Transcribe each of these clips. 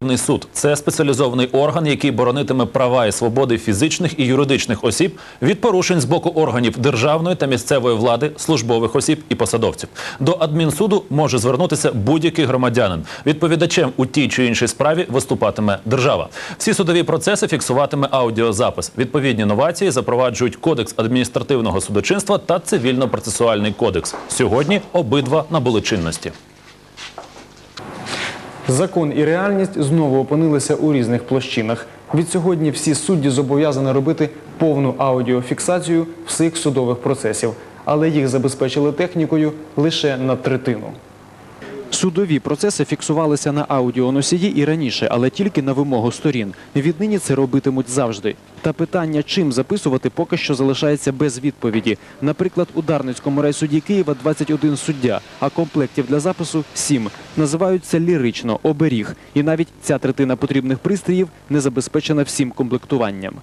Верховний суд це спеціалізований орган, який боронитиме права і свободи фізичних і юридичних осіб від порушень з боку органів державної та місцевої влади, службових осіб і посадовців. До адмінсуду може звернутися будь-який громадянин. Відповідачем у тій чи іншій справі виступатиме держава. Всі судові процеси фіксуватиме аудіозапис. Відповідні новації запроваджують кодекс адміністративного судочинства та цивільно-процесуальний кодекс. Сьогодні обидва набули чинності. Закон і реальність знову опинилися у різних площинах. Відсьогодні всі судді зобов'язані робити повну аудіофіксацію всіх судових процесів, але їх забезпечили технікою лише на третину. Судові процеси фіксувалися на аудіоносії і раніше, але тільки на вимогу сторін. Віднині це робитимуть завжди. Та питання, чим записувати, поки що залишається без відповіді. Наприклад, у Дарницькому райсуді Києва 21 суддя, а комплектів для запису 7. Називаються лірично оберіг. І навіть ця третина потрібних пристроїв не забезпечена всім комплектуванням.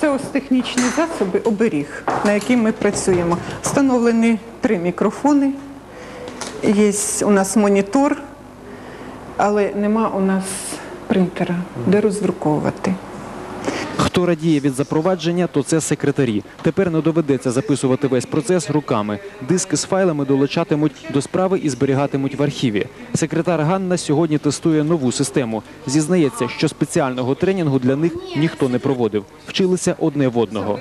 Це ось технічні засоби оберіг, на які ми працюємо. Встановлені три мікрофони, є у нас монітор, але нема у нас принтера, де роздруковувати. Хто радіє від запровадження, то це секретарі. Тепер не доведеться записувати весь процес руками. Диски з файлами долучатимуть до справи і зберігатимуть в архіві. Секретар Ганна сьогодні тестує нову систему. Зізнається, що спеціального тренінгу для них ніхто не проводив. Вчилися одне в одного.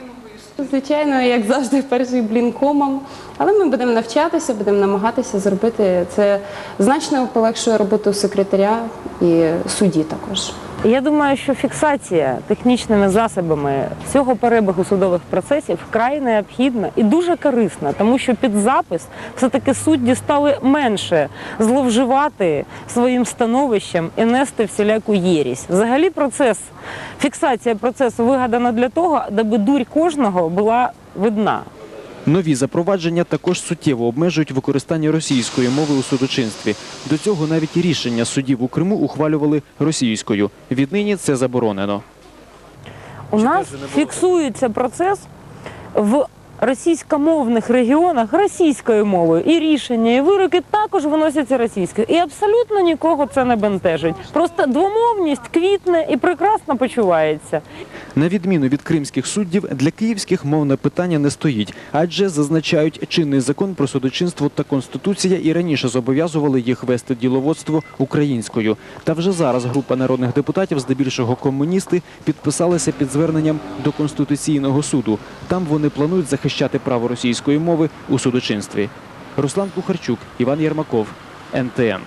Звичайно, як завжди, перший блін комом. Але ми будемо навчатися, будемо намагатися зробити це значно полегшує роботу секретаря і судді також. Я думаю, що фіксація технічними засобами всього перебігу судових процесів вкрай необхідна і дуже корисна, тому що під запис все-таки судді стали менше зловживати своїм становищем і нести всіляку єрість. Взагалі, процес фіксація процесу вигадана для того, аби дурь кожного була видна. Нові запровадження також суттєво обмежують використання російської мови у судочинстві. До цього навіть рішення судів у Криму ухвалювали російською. Віднині це заборонено. У нас фіксується процес в російськомовних регіонах російською мовою. І рішення, і вироки також виносяться російською. І абсолютно нікого це не бентежить. Просто двомовність квітне і прекрасно почувається. На відміну від кримських суддів, для київських мовне питання не стоїть, адже зазначають чинний закон про судочинство та конституція і раніше зобов'язували їх вести діловодство українською. Та вже зараз група народних депутатів, здебільшого комуністи, підписалися під зверненням до конституційного суду. Там вони планують захищати право російської мови у судочинстві. Руслан Кухарчук, Іван Єрмаков, НТН.